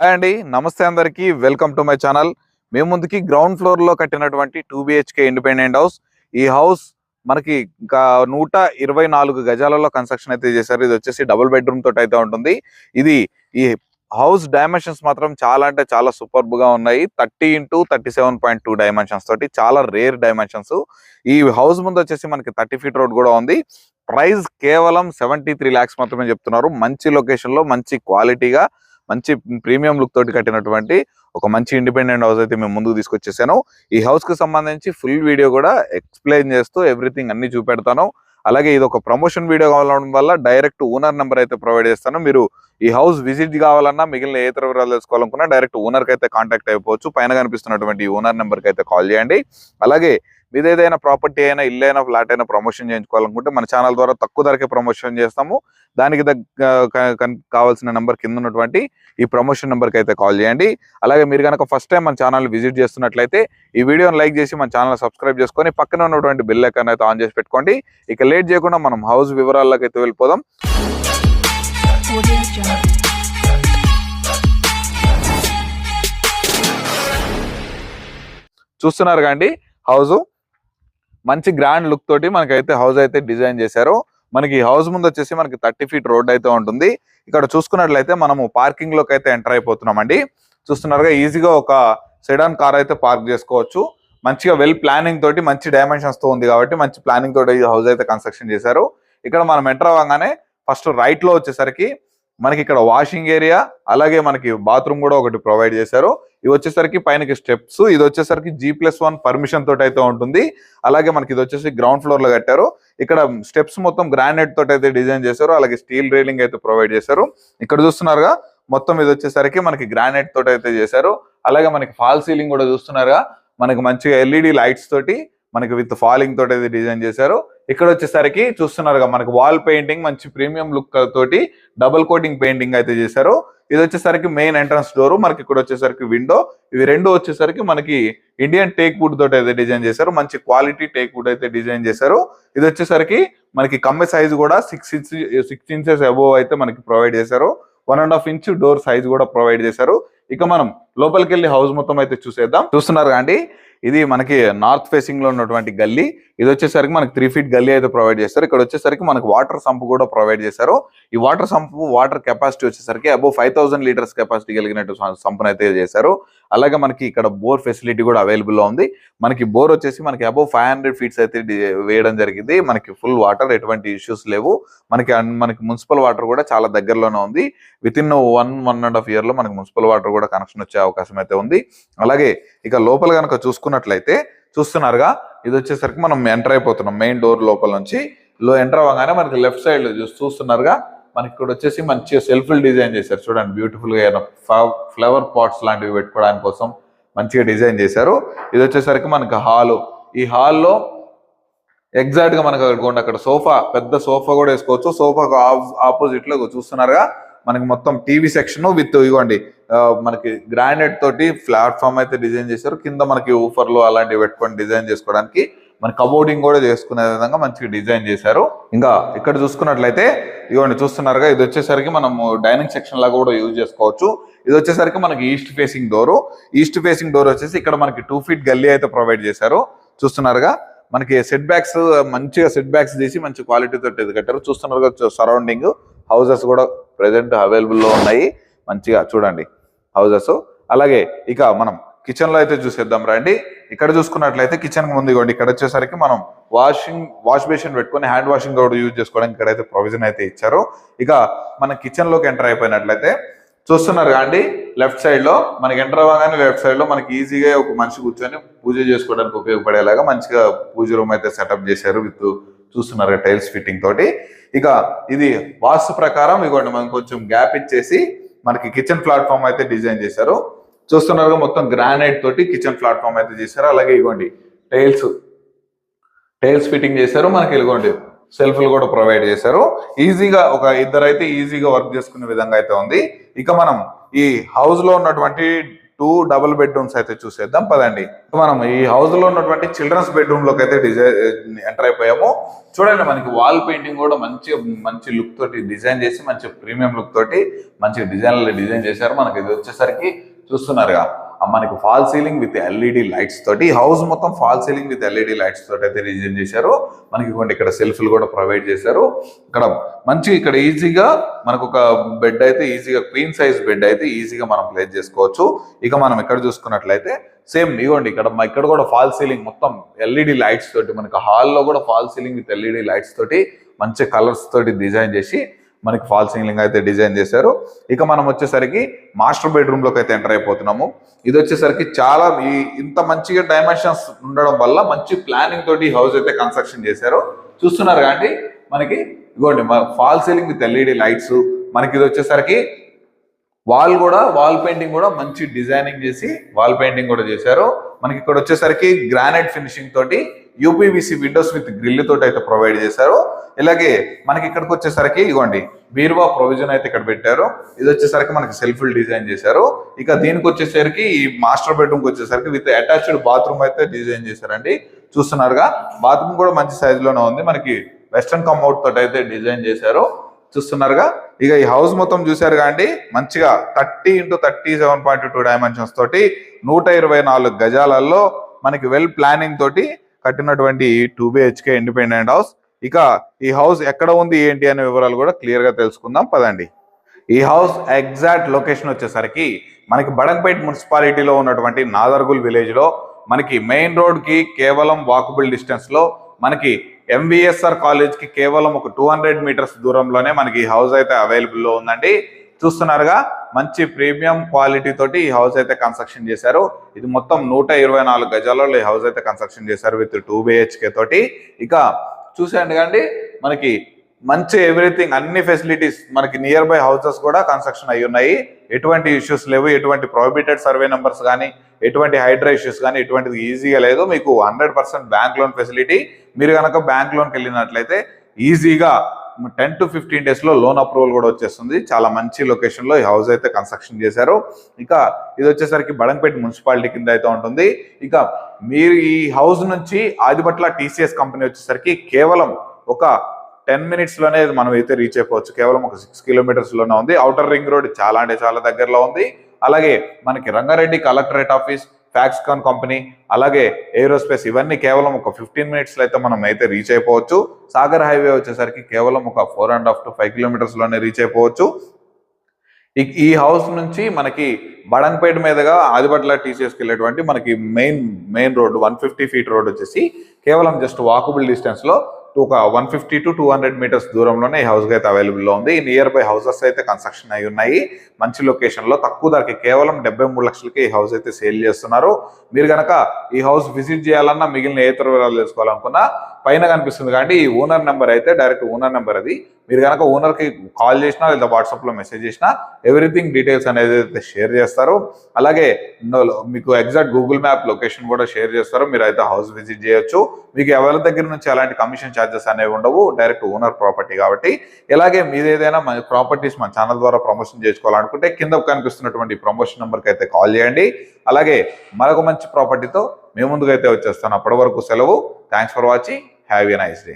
Hi అండి నమస్తే అందరికీ. Welcome to my channel. మేము ముందుకి గ్రౌండ్ ఫ్లోర్లో కట్టినటువంటి టూ బిహెచ్కే ఇండిపెండెంట్ హౌస్. ఈ హౌస్ మనకి ఇంకా నూట ఇరవై నాలుగు గజాలలో కన్స్ట్రక్షన్ అయితే చేశారు. ఇది వచ్చేసి డబుల్ బెడ్రూమ్ తోటి అయితే ఉంటుంది. ఇది ఈ హౌస్ డైమెన్షన్స్ మాత్రం చాలా అంటే చాలా సూపర్బ్గా ఉన్నాయి. Thirty into thirty seven point two dimensions తోటి చాలా రేర్ డైమెన్షన్స్. ఈ హౌస్ ముందు వచ్చేసి మనకి థర్టీ ఫీట్ రోడ్ కూడా ఉంది. ప్రైస్ కేవలం సెవెంటీ త్రీ ల్యాక్స్ మాత్రమే చెప్తున్నారు. మంచి లొకేషన్లో మంచి క్వాలిటీగా మంచి ప్రీమియం లుక్ తోటి కట్టినటువంటి ఒక మంచి ఇండిపెండెంట్ హౌస్ అయితే మేము ముందుకు తీసుకొచ్చేసాను. ఈ హౌస్కి సంబంధించి ఫుల్ వీడియో కూడా ఎక్స్ప్లెయిన్ చేస్తూ ఎవ్రీథింగ్ అన్ని చూపెడతాను. అలాగే ఇది ఒక ప్రమోషన్ వీడియో కావడం వల్ల డైరెక్ట్ ఓనర్ నెంబర్ అయితే ప్రొవైడ్ చేస్తాను. మీరు ఈ హౌస్ విజిట్ కావాలన్నా మిగిలిన ఏ ఇతర వివరాలు తెలుసుకోవాలనుకున్నా డైరెక్ట్ ఓనర్కి అయితే కాంటాక్ట్ అయిపోవచ్చు. పైన కనిపిస్తున్నటువంటి ఈ ఓనర్ నెంబర్కి అయితే కాల్ చేయండి. అలాగే మీద ఏదైనా ప్రాపర్టీ అయినా ఇల్లు అయినా ఫ్లాట్ అయినా ప్రమోషన్ చేయించుకోవాలనుకుంటే మన ఛానల్ ద్వారా తక్కువ ధరకే ప్రమోషన్ చేస్తాము. దానికి దగ్గర కావాల్సిన నెంబర్ కింద ఉన్నటువంటి ఈ ప్రమోషన్ నెంబర్కి అయితే కాల్ చేయండి. అలాగే మీరు కనుక ఫస్ట్ టైం మన ఛానల్ విజిట్ చేస్తున్నట్లయితే ఈ వీడియోని లైక్ చేసి మన ఛానల్ సబ్స్క్రైబ్ చేసుకొని పక్కన ఉన్నటువంటి బిల్ ఐకాన్ అయితే ఆన్ చేసి పెట్టుకోండి. ఇక లేట్ చేయకుండా మనం హౌస్ వివరాల్లోకి అయితే వెళ్ళిపోదాం. చూస్తున్నారు కాండి హౌజు? మంచి గ్రాండ్ లుక్ తోటి మనకైతే హౌస్ అయితే డిజైన్ చేశారు. మనకి హౌస్ ముందు వచ్చేసి మనకి థర్టీ ఫీట్ రోడ్ అయితే ఉంటుంది. ఇక్కడ చూసుకున్నట్లయితే మనము పార్కింగ్లోకి అయితే ఎంటర్ అయిపోతున్నామండి. చూస్తున్నారుగా ఈజీగా ఒక సెడాన్ కార్ అయితే పార్క్ చేసుకోవచ్చు. మంచిగా వెల్ ప్లానింగ్ తోటి మంచి డైమెన్షన్స్తో ఉంది కాబట్టి మంచి ప్లానింగ్ తోటి హౌస్ అయితే కన్స్ట్రక్షన్ చేశారు. ఇక్కడ మనం ఎంటర్ అవ్వగానే ఫస్ట్ రైట్లో వచ్చేసరికి మనకి ఇక్కడ వాషింగ్ ఏరియా అలాగే మనకి బాత్రూమ్ కూడా ఒకటి ప్రొవైడ్ చేశారు. ఇవి వచ్చేసరికి పైనకి స్టెప్స్ ఇది వచ్చేసరికి జీ ప్లస్ వన్ పర్మిషన్ తోటి అయితే ఉంటుంది. అలాగే మనకి ఇది వచ్చేసి గ్రౌండ్ ఫ్లోర్లో కట్టారు. ఇక్కడ స్టెప్స్ మొత్తం గ్రానైట్ తోటి అయితే డిజైన్ చేశారు. అలాగే స్టీల్ రైలింగ్ అయితే ప్రొవైడ్ చేశారు. ఇక్కడ చూస్తున్నారుగా మొత్తం ఇది వచ్చేసరికి మనకి గ్రానైట్ తోటి అయితే చేశారు. అలాగే మనకి ఫాల్ సీలింగ్ కూడా చూస్తున్నారుగా మనకి మంచిగా ఎల్ఈడి లైట్స్ తోటి మనకి విత్ ఫాలింగ్ తోటి అయితే డిజైన్ చేశారు. ఇక్కడ వచ్చేసరికి చూస్తున్నారుగా మనకి వాల్ పెయింటింగ్ మంచి ప్రీమియం లుక్ తోటి డబుల్ కోటింగ్ పెయింటింగ్ అయితే చేశారు. ఇది వచ్చేసరికి మెయిన్ ఎంట్రన్స్ డోర్ మనకి ఇక్కడ వచ్చేసరికి విండో ఇవి రెండు వచ్చేసరికి మనకి ఇండియన్ టేక్ వుడ్ తోటి అయితే డిజైన్ చేశారు. మంచి క్వాలిటీ టేక్ వుడ్ అయితే డిజైన్ చేశారు. ఇది వచ్చేసరికి మనకి కమ్మె సైజ్ కూడా six inch six inches above అయితే మనకి ప్రొవైడ్ చేశారు. One and half inch door size కూడా ప్రొవైడ్ చేశారు. ఇక మనం లోపలికి వెళ్ళి హౌస్ మొత్తం అయితే చూసేద్దాం. చూస్తున్నారు అండి? ఇది మనకి నార్త్ ఫేసింగ్లో ఉన్నటువంటి గల్లీ. ఇది వచ్చేసరికి మనకి త్రీ ఫీట్ గల్లీ అయితే ప్రొవైడ్ చేస్తారు. ఇక్కడ వచ్చేసరికి మనకి వాటర్ సంప్ కూడా ప్రొవైడ్ చేశారు. ఈ వాటర్ సంప్ వాటర్ కెపాసిటీ వచ్చేసరికి above five thousand litres capacity కలిగినట్టు సంపన్ అయితే చేశారు. అలాగే మనకి ఇక్కడ బోర్ ఫెసిలిటీ కూడా అవైలబుల్లో ఉంది. మనకి బోర్ వచ్చేసి మనకి అబౌవ్ ఫైవ్ హండ్రెడ్ ఫీట్స్ అయితే వేయడం జరిగింది. మనకి ఫుల్ వాటర్ ఎటువంటి ఇష్యూస్ లేవు. మనకి మనకి మున్సిపల్ వాటర్ కూడా చాలా దగ్గరలోనే ఉంది. Within one one and half ఇయర్లో మనకి మున్సిపల్ వాటర్ కూడా కనెక్షన్ వచ్చే అవకాశం అయితే ఉంది. అలాగే ఇక లోపల కనుక చూసుకున్నట్లయితే చూస్తున్నారుగా ఇది వచ్చేసరికి మనం ఎంటర్ అయిపోతున్నాం. మెయిన్ డోర్ లోపల నుంచి లో ఎంటర్ అవ్వగానే మనకి లెఫ్ట్ సైడ్లో చూస్తున్నారుగా మనకి ఇక్కడ వచ్చేసి మంచిగా సెల్ఫ్ డిజైన్ చేశారు. చూడండి బ్యూటిఫుల్గా ఫ్లవర్ పాట్స్ లాంటివి పెట్టుకోవడానికి కోసం మంచిగా డిజైన్ చేశారు. ఇది వచ్చేసరికి మనకి హాల్ ఈ హాల్లో ఎగ్జాక్ట్గా మనకు అక్కడ అక్కడ సోఫా పెద్ద సోఫా కూడా వేసుకోవచ్చు. సోఫా ఆపోజిట్లో చూస్తున్నారుగా మనకి మొత్తం టీవీ సెక్షన్ విత్ ఇవ్వండి. మనకి గ్రానైట్ తోటి ప్లాట్ఫామ్ అయితే డిజైన్ చేశారు. కింద మనకి ఊఫర్లు అలాంటివి పెట్టుకొని డిజైన్ చేసుకోవడానికి మన కబోర్డింగ్ కూడా చేసుకునే విధంగా మంచిగా డిజైన్ చేశారు. ఇంకా ఇక్కడ చూసుకున్నట్లయితే ఇవ్వండి చూస్తున్నారుగా ఇది వచ్చేసరికి మనము డైనింగ్ సెక్షన్ లాగా కూడా యూజ్ చేసుకోవచ్చు. ఇది వచ్చేసరికి మనకి east facing door east facing door వచ్చేసి ఇక్కడ మనకి టూ ఫీట్ గల్లీ అయితే ప్రొవైడ్ చేశారు. చూస్తున్నారుగా మనకి సెట్ బ్యాక్స్ మంచిగా సెట్ బ్యాక్స్ తీసి మంచి క్వాలిటీ తోటి ఇది కట్టారు. చూస్తున్నారుగా సరౌండింగ్ హౌసెస్ కూడా ప్రెసెంట్ అవైలబుల్లో ఉన్నాయి. మంచిగా చూడండి హౌసెస్. అలాగే ఇక మనం కిచెన్లో అయితే చూసేద్దాం రండి. ఇక్కడ చూసుకున్నట్లయితే కిచెన్ ముందు ఇవ్వండి ఇక్కడ వచ్చేసరికి మనం వాషింగ్ వాష్ బేసిన్ పెట్టుకొని హ్యాండ్ వాషింగ్ కూడా యూజ్ చేసుకోవడానికి ఇక్కడైతే ప్రొవిజన్ అయితే ఇచ్చారు. ఇక మన కిచెన్లోకి ఎంటర్ అయిపోయినట్లయితే చూస్తున్నారు కాండి లెఫ్ట్ సైడ్లో మనకి ఎంటర్ అవ్వగానే లెఫ్ట్ సైడ్లో మనకి ఈజీగా ఒక మనిషి కూర్చొని పూజ చేసుకోవడానికి ఉపయోగపడేలాగా మంచిగా పూజ రూమ్ అయితే సెటప్ చేశారు విత్ చూస్తున్నారు టైల్స్ ఫిట్టింగ్ తోటి. ఇక ఇది వాస్తు ప్రకారం ఇవ్వండి మనం కొంచెం గ్యాప్ ఇచ్చేసి మనకి కిచెన్ ప్లాట్ఫామ్ అయితే డిజైన్ చేశారు. చూస్తున్నారుగా మొత్తం గ్రానైట్ తోటి కిచెన్ ప్లాట్ఫామ్ అయితే చేశారు. అలాగే ఇవ్వండి టైల్స్ టైల్స్ ఫిట్టింగ్ చేశారు. మనకి ఇదిగోండి సెల్ఫ్లు కూడా ప్రొవైడ్ చేశారు. ఈజీగా ఒక ఇద్దరు అయితే ఈజీగా వర్క్ చేసుకునే విధంగా అయితే ఉంది. ఇక మనం ఈ హౌస్లో ఉన్నటువంటి టూ డబుల్ బెడ్రూమ్స్ అయితే చూసేద్దాం. పదండి. మనం ఈ హౌస్లో ఉన్నటువంటి చిల్డ్రన్స్ బెడ్రూమ్లోకి అయితే డిజైన్ ఎంటర్ అయిపోయాము. చూడండి మనకి వాల్ పెయింటింగ్ కూడా మంచి మంచి లుక్ తోటి డిజైన్ చేసి మంచి ప్రీమియం లుక్ తోటి మంచి డిజైన్ డిజైన్ చేశారు. మనకి ఇది వచ్చేసరికి చూస్తున్నారుగా. ఆ మనకి false ceiling with LED lights తోటి హౌస్ మొత్తం false ceiling with LED lights తోటి అయితే డిజైన్ చేశారు. మనకి ఇవ్వండి ఇక్కడ సెల్ఫ్లు కూడా ప్రొవైడ్ చేశారు. ఇక్కడ మంచి ఇక్కడ ఈజీగా మనకు ఒక బెడ్ అయితే ఈజీగా క్వీన్ సైజ్ బెడ్ అయితే ఈజీగా మనం ప్లేస్ చేసుకోవచ్చు. ఇక మనం ఇక్కడ చూసుకున్నట్లయితే సేమ్ ఇవ్వండి ఇక్కడ ఇక్కడ కూడా ఫాల్ సీలింగ్ మొత్తం ఎల్ఈడి లైట్స్ తోటి మనకి హాల్లో కూడా false ceiling with LED lights తోటి మంచి కలర్స్ తోటి డిజైన్ చేసి మనకి ఫాల్ సీలింగ్ అయితే డిజైన్ చేశారు. ఇక మనం వచ్చేసరికి మాస్టర్ బెడ్రూమ్లోకి అయితే ఎంటర్ అయిపోతున్నాము. ఇది వచ్చేసరికి చాలా ఈ ఇంత మంచిగా డైమెన్షన్స్ ఉండడం వల్ల మంచి ప్లానింగ్ తోటి హౌస్ అయితే కన్స్ట్రక్షన్ చేశారు. చూస్తున్నారు కాబట్టి మనకి ఇగోండి false ceiling with LED lights మనకి ఇది వచ్చేసరికి వాల్ కూడా వాల్ పెయింటింగ్ కూడా మంచి డిజైనింగ్ చేసి వాల్ పెయింటింగ్ కూడా చేశారు. మనకి ఇక్కడ వచ్చేసరికి గ్రానైట్ ఫినిషింగ్ తోటి యూపీవీసీ విండోస్ విత్ గ్రిల్ తోటి అయితే ప్రొవైడ్ చేశారు. ఇలాగే మనకి ఇక్కడికి వచ్చేసరికి ఇగోండి బీరువా ప్రొవిజన్ అయితే ఇక్కడ పెట్టారు. ఇది వచ్చేసరికి మనకి సెల్ఫ్లు డిజైన్ చేశారు. ఇక దీనికి వచ్చేసరికి ఈ మాస్టర్ బెడ్రూమ్కి వచ్చేసరికి విత్ అటాచ్డ్ బాత్రూమ్ అయితే డిజైన్ చేశారండి. చూస్తున్నారుగా బాత్రూమ్ కూడా మంచి సైజ్లోనే ఉంది. మనకి వెస్టర్న్ కమ్అట్ తోటి అయితే డిజైన్ చేశారు. చూస్తున్నారుగా ఇక ఈ హౌస్ మొత్తం చూశారు కాండి మంచిగా thirty into thirty seven point two dimensions తోటి నూట ఇరవై నాలుగు గజాలలో మనకి వెల్ ప్లానింగ్ తోటి కట్టినటువంటి టూ బిహెచ్కే ఇండిపెండెంట్ హౌస్ ఇక ఈ హౌస్ ఎక్కడ ఉంది ఏంటి అనే వివరాలు కూడా క్లియర్గా తెలుసుకుందాం. పదండి. ఈ హౌస్ ఎగ్జాక్ట్ లొకేషన్ వచ్చేసరికి మనకి బడంపేట్ మున్సిపాలిటీలో ఉన్నటువంటి నాదర్గుల్ విలేజ్లో మనకి మెయిన్ రోడ్కి కేవలం వాకబుల్ డిస్టెన్స్లో మనకి ఎంవిఎస్ఆర్ కాలేజ్కి కేవలం ఒక టూ హండ్రెడ్ మీటర్స్ దూరంలోనే మనకి ఈ హౌస్ అయితే అవైలబుల్లో ఉందండి. చూస్తున్నారుగా మంచి ప్రీమియం క్వాలిటీ తోటి ఈ హౌస్ అయితే కన్స్ట్రక్షన్ చేశారు. ఇది మొత్తం నూట ఇరవై నాలుగు గజాలలో ఈ హౌస్ అయితే కన్స్ట్రక్షన్ చేశారు విత్ టూ బిహెచ్కే తోటి. ఇక చూసేయండి కండి మనకి మంచి ఎవ్రీథింగ్ అన్ని ఫెసిలిటీస్ మనకి నియర్ బై హౌసెస్ కూడా కన్స్ట్రక్షన్ అయి ఉన్నాయి. ఎటువంటి ఇష్యూస్ లేవు ఎటువంటి ప్రొహిబిటెడ్ సర్వే నెంబర్స్ కానీ ఎటువంటి హైడ్రా ఇష్యూస్ కానీ ఎటువంటిది ఈజీగా లేదు. మీకు hundred percent bank loan facility మీరు కనుక బ్యాంక్ లోన్కి వెళ్ళినట్లయితే ఈజీగా టెన్ టు ఫిఫ్టీన్ డేస్లో లోన్ అప్రూవల్ కూడా వచ్చేస్తుంది. చాలా మంచి లొకేషన్లో ఈ హౌస్ అయితే కన్స్ట్రక్షన్ చేశారు. ఇక ఇది వచ్చేసరికి బడంపేట మున్సిపాలిటీ కింద అయితే ఉంటుంది. ఇక మీరు ఈ హౌస్ నుంచి ఆదిపట్ల టీసీఎస్ కంపెనీ వచ్చేసరికి కేవలం ఒక టెన్ మినిట్స్లోనే మనం అయితే రీచ్ అయిపోవచ్చు. కేవలం ఒక సిక్స్ కిలోమీటర్స్లోనే ఉంది. అవుటర్ రింగ్ రోడ్ చాలా అంటే చాలా దగ్గరలో ఉంది. అలాగే మనకి Rangareddy collectorate office Foxconn company అలాగే ఏరోస్పేస్ ఇవన్నీ కేవలం ఒక ఫిఫ్టీన్ మినిట్స్లో అయితే మనం అయితే రీచ్ అయిపోవచ్చు. సాగర్ హైవే వచ్చేసరికి కేవలం ఒక four and half to five కిలోమీటర్స్లోనే reach అయిపోవచ్చు. ఈ- హౌస్ నుంచి మనకి బడంపేట మీదుగా ఆదిబట్ల టీసీఎస్కి వెళ్ళేటువంటి మనకి main main road one fifty feet road వచ్చేసి కేవలం జస్ట్ వాకబుల్ డిస్టెన్స్లో ఒక one fifty to two hundred metres దూరంలోనే ఈ హౌస్ అయితే అవైలబుల్ ఉంది. ఉంది నియర్ బై హౌసెస్ అయితే కన్స్ట్రక్షన్ అయి ఉన్నాయి. మంచి లొకేషన్లో తక్కువ ధరకి కేవలం డెబ్బై మూడు లక్షలకి ఈ హౌస్ అయితే సేల్ చేస్తున్నారు. మీరు గనక ఈ హౌస్ విజిట్ చేయాలన్నా మిగిలిన ఏ వివరాలు తెలుసుకోవాలనుకున్నా పైన కనిపిస్తుంది కాబట్టి ఈ ఓనర్ నెంబర్ అయితే డైరెక్ట్ ఓనర్ నెంబర్ అది. మీరు కనుక ఓనర్కి కాల్ చేసినా లేదా వాట్సాప్లో మెసేజ్ చేసినా ఎవ్రీథింగ్ డీటెయిల్స్ అనేది అయితే షేర్ చేస్తారు. అలాగే మీకు ఎగ్జాక్ట్ గూగుల్ మ్యాప్ లొకేషన్ కూడా షేర్ చేస్తారు. మీరు అయితే హౌస్ విజిట్ చేయొచ్చు. మీకు ఎవరి దగ్గర నుంచి అలాంటి కమిషన్ ఛార్జెస్ అనేవి ఉండవు డైరెక్ట్ ఓనర్ ప్రాపర్టీ కాబట్టి. ఇలాగే మీరు ఏదైనా మన ప్రాపర్టీస్ మన ఛానల్ ద్వారా ప్రమోషన్ చేసుకోవాలనుకుంటే కింద కనిపిస్తున్నటువంటి ప్రమోషన్ నెంబర్కి అయితే కాల్ చేయండి. అలాగే మరొక మంచి ప్రాపర్టీతో మేము ముందుకైతే వచ్చేస్తాను. అప్పటి వరకు సెలవు. Thanks for watching have a nice day